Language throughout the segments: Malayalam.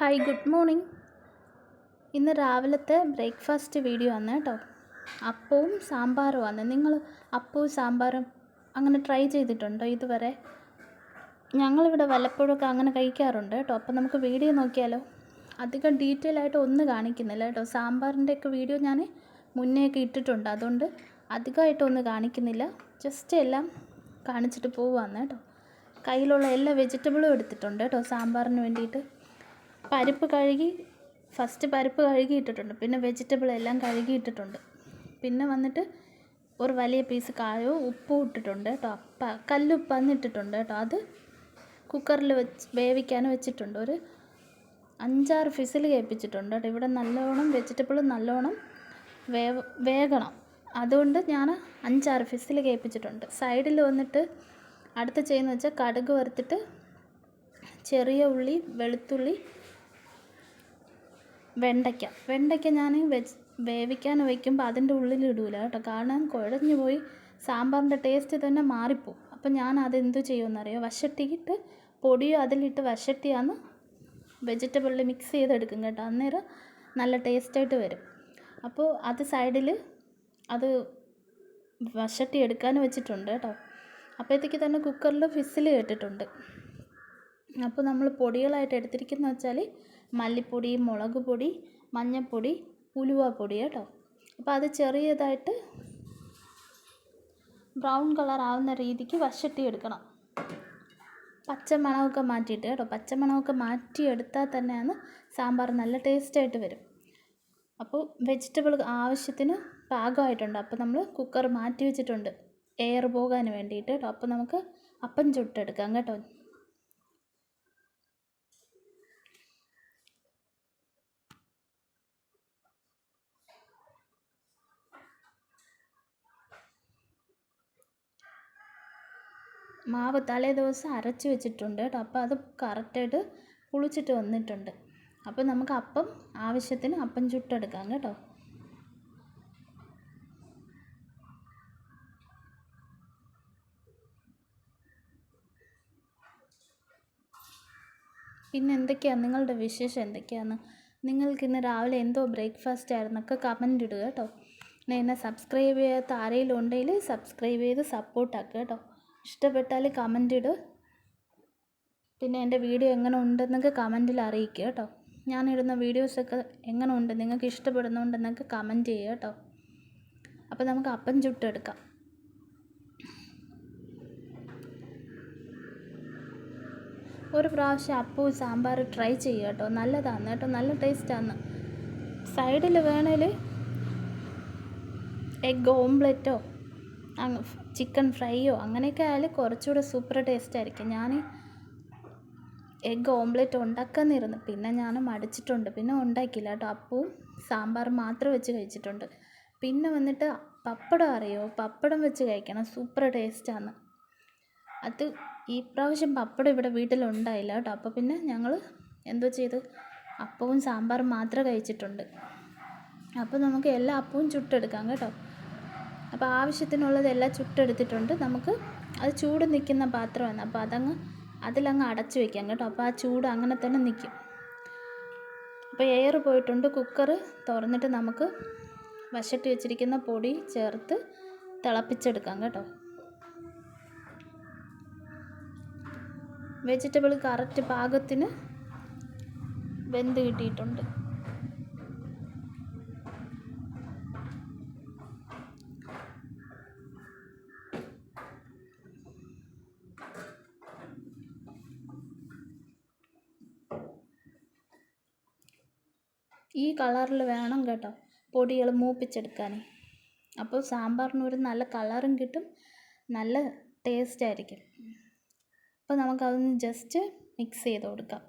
Hi good morning. ഇന്ന് രാവിലത്തെ ബ്രേക്ക്ഫാസ്റ്റ് വീഡിയോ ആണ് കേട്ടോ. അപ്പവും സാമ്പാറും ആണ്. നിങ്ങൾ അപ്പവും സാമ്പാറും അങ്ങനെ ട്രൈ ചെയ്തിട്ടുണ്ടോ ഇതുവരെ? ഞങ്ങളിവിടെ വല്ലപ്പോഴൊക്കെ അങ്ങനെ കഴിക്കാറുണ്ട് കേട്ടോ. അപ്പോൾ നമുക്ക് വീഡിയോ നോക്കിയാലോ? അധികം ഡീറ്റെയിൽ ആയിട്ട് ഒന്നും കാണിക്കുന്നില്ല കേട്ടോ. സാമ്പാറിന്റെയൊക്കെ വീഡിയോ ഞാൻ മുന്നേ ഒക്കെ ഇട്ടിട്ടുണ്ട്. അതുകൊണ്ട് അധികമായിട്ടൊന്നും കാണിക്കുന്നില്ല. ജസ്റ്റ് എല്ലാം കാണിച്ചിട്ട് പോവാന്ന് കേട്ടോ. കയ്യിലുള്ള എല്ലാ വെജിറ്റബിളും എടുത്തിട്ടുണ്ട് കേട്ടോ സാമ്പാറിന് വേണ്ടിയിട്ട്. പരിപ്പ് കഴുകി ഫസ്റ്റ് പരിപ്പ് കഴുകി ഇട്ടിട്ടുണ്ട്. പിന്നെ വെജിറ്റബിൾ എല്ലാം കഴുകി ഇട്ടിട്ടുണ്ട്. പിന്നെ വന്നിട്ട് ഒരു വലിയ പീസ് കായവും ഉപ്പും ഇട്ടിട്ടുണ്ട് കേട്ടോ അപ്പ കല്ലുപ്പാന്ന് ഇട്ടിട്ടുണ്ട് കേട്ടോ അത് കുക്കറിൽ വെച്ച് വേവിക്കാൻ വെച്ചിട്ടുണ്ട്. ഒരു അഞ്ചാറ് ഫിസിൽ കേൾപ്പിച്ചിട്ടുണ്ട് കേട്ടോ ഇവിടെ നല്ലോണം വെജിറ്റബിൾ നല്ലോണം വേവ് വേകണം. അതുകൊണ്ട് ഞാൻ അഞ്ചാറ് ഫിസിൽ കേൾപ്പിച്ചിട്ടുണ്ട്. സൈഡിൽ വന്നിട്ട് അടുത്ത് ചെയ്യുന്നത് വെച്ചാൽ കടുക് വറുത്തിട്ട് ചെറിയ ഉള്ളി വെളുത്തുള്ളി വെണ്ടയ്ക്ക. വെണ്ടയ്ക്ക ഞാൻ വെച്ച് വേവിക്കാൻ വയ്ക്കുമ്പോൾ അതിന്റെ ഉള്ളിൽ ഇടൂല കേട്ടോ. കാരണം കുഴഞ്ഞു പോയി സാമ്പാറിന്റെ ടേസ്റ്റ് തന്നെ മാറിപ്പോവും. അപ്പം ഞാൻ അതെന്തു ചെയ്യുമെന്നറിയോ? വശട്ടിയിട്ട് പൊടിയോ അതിലിട്ട് വശട്ടിയാന്ന് വെജിറ്റബിളിൽ മിക്സ് ചെയ്തെടുക്കും കേട്ടോ. അന്നേരം നല്ല ടേസ്റ്റായിട്ട് വരും. അപ്പോൾ അത് സൈഡിൽ അത് വശട്ടി എടുക്കാൻ വെച്ചിട്ടുണ്ട് കേട്ടോ. അപ്പോഴത്തേക്ക് തന്നെ കുക്കറിൽ ഫിസിൽ കേട്ടിട്ടുണ്ട്. അപ്പോൾ നമ്മൾ പൊടികളായിട്ട് എടുത്തിരിക്കുന്നത് വെച്ചാൽ മല്ലിപ്പൊടി മുളക് പൊടി മഞ്ഞൾപ്പൊടി ഉലുവപ്പൊടി കേട്ടോ. അപ്പോൾ അത് ചെറിയതായിട്ട് ബ്രൗൺ കളർ ആവുന്ന രീതിക്ക് വശട്ടി എടുക്കണം. പച്ചമണമൊക്കെ മാറ്റിയിട്ട് കേട്ടോ. പച്ചമണമൊക്കെ മാറ്റിയെടുത്താൽ തന്നെയാണ് സാമ്പാർ നല്ല ടേസ്റ്റായിട്ട് വരും. അപ്പോൾ വെജിറ്റബിൾ ആവശ്യത്തിന് പാകമായിട്ടുണ്ട്. അപ്പോൾ നമ്മൾ കുക്കർ മാറ്റി വെച്ചിട്ടുണ്ട്. എയർ പോകാൻ വേണ്ടിയിട്ട് കേട്ടോ. അപ്പോൾ നമുക്ക് അപ്പം ചുട്ടെടുക്കാം കേട്ടോ. മാവ് തലേ ദിവസം അരച്ച് വെച്ചിട്ടുണ്ട് കേട്ടോ. അപ്പോൾ അത് കറക്റ്റായിട്ട് പുളിച്ചിട്ട് വന്നിട്ടുണ്ട്. അപ്പോൾ നമുക്ക് അപ്പം ആവശ്യത്തിന് അപ്പം ചുട്ടെടുക്കാം കേട്ടോ. പിന്നെ എന്തൊക്കെയാണ് നിങ്ങളുടെ വിശേഷം എന്തൊക്കെയാണ്? നിങ്ങൾക്ക് ഇന്ന് രാവിലെ എന്തോ ബ്രേക്ക്ഫാസ്റ്റ് ആയിരുന്നൊക്കെ കമന്റ് ഇടുക കേട്ടോ. എന്നെ സബ്സ്ക്രൈബ് ചെയ്യാത്ത ആരെങ്കിലും ഉണ്ടെങ്കിൽ സബ്സ്ക്രൈബ് ചെയ്ത് സപ്പോർട്ടാക്കുക കേട്ടോ. ഇഷ്ടപ്പെട്ടാൽ കമന്റ് ഇട്. പിന്നെ എന്റെ വീഡിയോ എങ്ങനെ ഉണ്ടെന്നൊക്കെ കമന്റിൽ അറിയിക്കുക കേട്ടോ. ഞാനിടുന്ന വീഡിയോസൊക്കെ എങ്ങനെ ഉണ്ട് നിങ്ങൾക്ക് ഇഷ്ടപ്പെടുന്നുണ്ടെന്നൊക്കെ കമന്റ് ചെയ്യുക കേട്ടോ. അപ്പോൾ നമുക്ക് അപ്പം ചുട്ടെടുക്കാം. ഒരു പ്രാവശ്യം അപ്പവും സാമ്പാർ ട്രൈ ചെയ്യുക കേട്ടോ. നല്ലതാണ് കേട്ടോ നല്ല ടേസ്റ്റാണ് സൈഡിൽ വേണേൽ എഗ് ഓംലെറ്റോ അങ്ങ് ചിക്കൻ ഫ്രൈയോ അങ്ങനെയൊക്കെ ആയാൽ കുറച്ചുകൂടെ സൂപ്പർ ടേസ്റ്റ് ആയിരിക്കും. ഞാൻ എഗ് ഓംലെറ്റ് ഉണ്ടാക്കാന്നിരുന്നു. പിന്നെ ഞാൻ മടിച്ചിട്ടുണ്ട്. പിന്നെ ഉണ്ടാക്കിയില്ല കേട്ടോ. അപ്പവും സാമ്പാർ മാത്രം വെച്ച് കഴിച്ചിട്ടുണ്ട്. പിന്നെ വന്നിട്ട് പപ്പടം അറിയോ? പപ്പടം വെച്ച് കഴിക്കണം. സൂപ്പർ ടേസ്റ്റാണ് അത് ഈ പ്രാവശ്യം പപ്പടം ഇവിടെ വീട്ടിലുണ്ടായില്ല കേട്ടോ. അപ്പോൾ പിന്നെ ഞങ്ങൾ എന്തോ ചെയ്ത്? അപ്പവും സാമ്പാർ മാത്രം കഴിച്ചിട്ടുണ്ട്. അപ്പോൾ നമുക്ക് എല്ലാ അപ്പവും ചുട്ടെടുക്കാം കേട്ടോ. അപ്പോൾ ആവശ്യത്തിനുള്ളതെല്ലാം ചുട്ടെടുത്തിട്ടുണ്ട്. നമുക്ക് അത് ചൂട് നിൽക്കുന്ന പാത്രമാണ്. അപ്പോൾ അതങ്ങ് അതിലങ്ങ് അടച്ചു വയ്ക്കാം കേട്ടോ. അപ്പോൾ ആ ചൂട് അങ്ങനെ തന്നെ നിൽക്കും. അപ്പോൾ എയർ പോയിട്ടുണ്ട്. കുക്കർ തുറന്നിട്ട് നമുക്ക് വശട്ടി വെച്ചിരിക്കുന്ന പൊടി ചേർത്ത് തിളപ്പിച്ചെടുക്കാം കേട്ടോ. വെജിറ്റബിൾ കറക്റ്റ് പാകത്തിന് വെന്ത് കിട്ടിയിട്ടുണ്ട്. ഈ കളറിൽ വേണം കേട്ടോ പൊടികൾ മൂപ്പിച്ചെടുക്കാൻ അപ്പോൾ സാമ്പാറിന് ഒരു നല്ല കളറും കിട്ടും നല്ല ടേസ്റ്റ് ആയിരിക്കും. അപ്പോൾ നമുക്കതൊന്ന് ജസ്റ്റ് മിക്സ് ചെയ്ത് കൊടുക്കാം.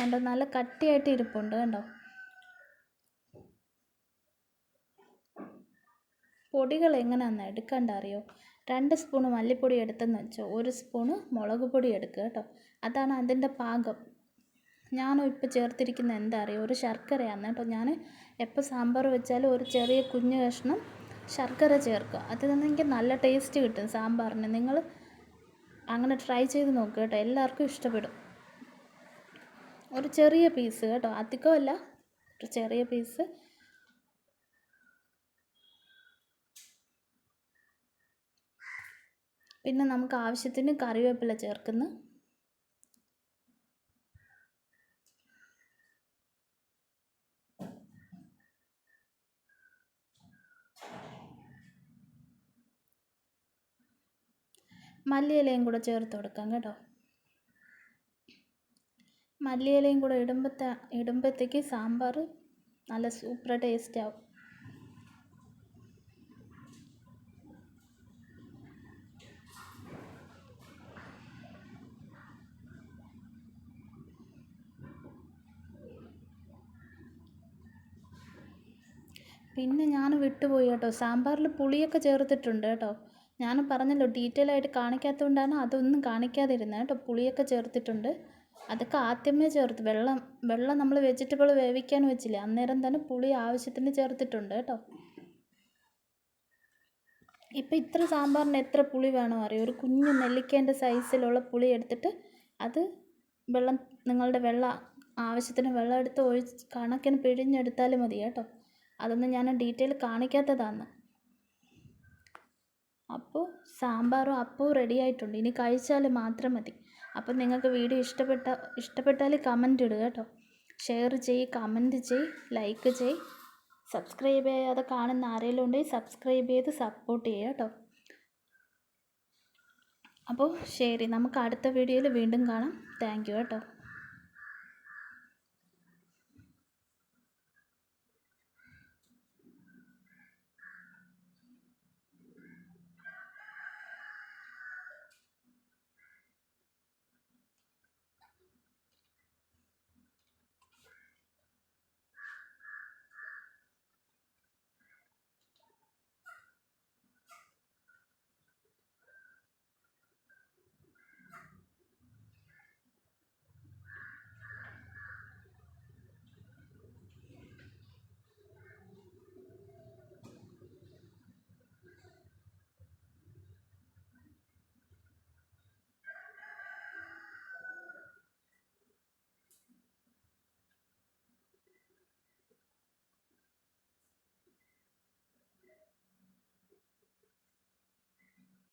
കണ്ടോ? നല്ല കട്ടിയായിട്ട് ഇരിപ്പുണ്ട് കണ്ടോ? പൊടികൾ എങ്ങനെയാണെന്ന് എടുക്കണ്ട അറിയോ? രണ്ട് സ്പൂണ് മല്ലിപ്പൊടി എടുത്തെന്ന് വെച്ചോ. ഒരു സ്പൂണ് മുളക് പൊടി എടുക്കുക കേട്ടോ. അതാണ് അതിന്റെ പാകം. ഞാനും ഇപ്പോൾ ചേർത്തിരിക്കുന്നത് എന്താ അറിയോ? ഒരു ശർക്കരയാണ് കേട്ടോ. ഞാൻ എപ്പോൾ സാമ്പാർ വെച്ചാലും ഒരു ചെറിയ കുഞ്ഞു കഷ്ണം ശർക്കര ചേർക്കുക. അതിൽ നിന്ന് എനിക്ക് നല്ല ടേസ്റ്റ് കിട്ടും സാമ്പാറിന്. നിങ്ങൾ അങ്ങനെ ട്രൈ ചെയ്ത് നോക്കുക കേട്ടോ. എല്ലാവർക്കും ഇഷ്ടപ്പെടും. ഒരു ചെറിയ പീസ് കേട്ടോ. അധികമല്ല ഒരു ചെറിയ പീസ് പിന്നെ നമുക്ക് ആവശ്യത്തിന് കറിവേപ്പില ചേർക്കുന്നു. മല്ലിയിലയും കൂടെ ചേർത്ത് കൊടുക്കാം കേട്ടോ. മല്ലിയിലയും കൂടെ ഇടുമ്പത്തെ ഇടുമ്പത്തേക്ക് സാമ്പാർ നല്ല സൂപ്പർ ടേസ്റ്റ് ആവും. പിന്നെ ഞാൻ വിട്ടുപോയി കേട്ടോ. സാമ്പാറിൽ പുളിയൊക്കെ ചേർത്തിട്ടുണ്ട് കേട്ടോ. ഞാൻ പറഞ്ഞല്ലോ ഡീറ്റെയിൽ ആയിട്ട് കാണിക്കാത്തതുകൊണ്ടാണ് അതൊന്നും കാണിക്കാതിരുന്നത് കേട്ടോ. പുളിയൊക്കെ ചേർത്തിട്ടുണ്ട്. അതൊക്കെ ആദ്യമേ ചേർത്ത്. വെള്ളം വെള്ളം നമ്മൾ വെജിറ്റബിൾ വേവിക്കാൻ വെച്ചില്ലേ? അന്നേരം തന്നെ പുളി ആവശ്യത്തിന് ചേർത്തിട്ടുണ്ട് കേട്ടോ. ഇപ്പം ഇത്ര സാമ്പാറിന് എത്ര പുളി വേണോ അറിയോ? ഒരു കുഞ്ഞു നെല്ലിക്കേന്റെ സൈസിലുള്ള പുളി എടുത്തിട്ട് അത് വെള്ളം നിങ്ങളുടെ വെള്ളം ആവശ്യത്തിന് വെള്ളം എടുത്ത് ഒഴിച്ച് കണക്കിന് പിഴിഞ്ഞെടുത്താൽ മതി കേട്ടോ. അതൊന്നും ഞാൻ ഡീറ്റെയിൽ കാണിക്കാത്തതാണ് അപ്പോൾ സാമ്പാറും അപ്പവും റെഡി ആയിട്ടുണ്ട്. ഇനി കഴിച്ചാൽ മാത്രം മതി. അപ്പം നിങ്ങൾക്ക് വീഡിയോ ഇഷ്ടപ്പെട്ട ഇഷ്ടപ്പെട്ടാൽ കമന്റ് ഇടുക കേട്ടോ. ഷെയർ ചെയ്യ് കമന്റ് ചെയ്യ് ലൈക്ക് ചെയ്യ്. സബ്സ്ക്രൈബ് ചെയ്യാതെ കാണുന്ന ആരെങ്കിലും ഉണ്ടെങ്കിൽ സബ്സ്ക്രൈബ് ചെയ്ത് സപ്പോർട്ട് ചെയ്യുക കേട്ടോ. അപ്പോൾ ശരി നമുക്ക് അടുത്ത വീഡിയോയിൽ വീണ്ടും കാണാം. താങ്ക് യു കേട്ടോ.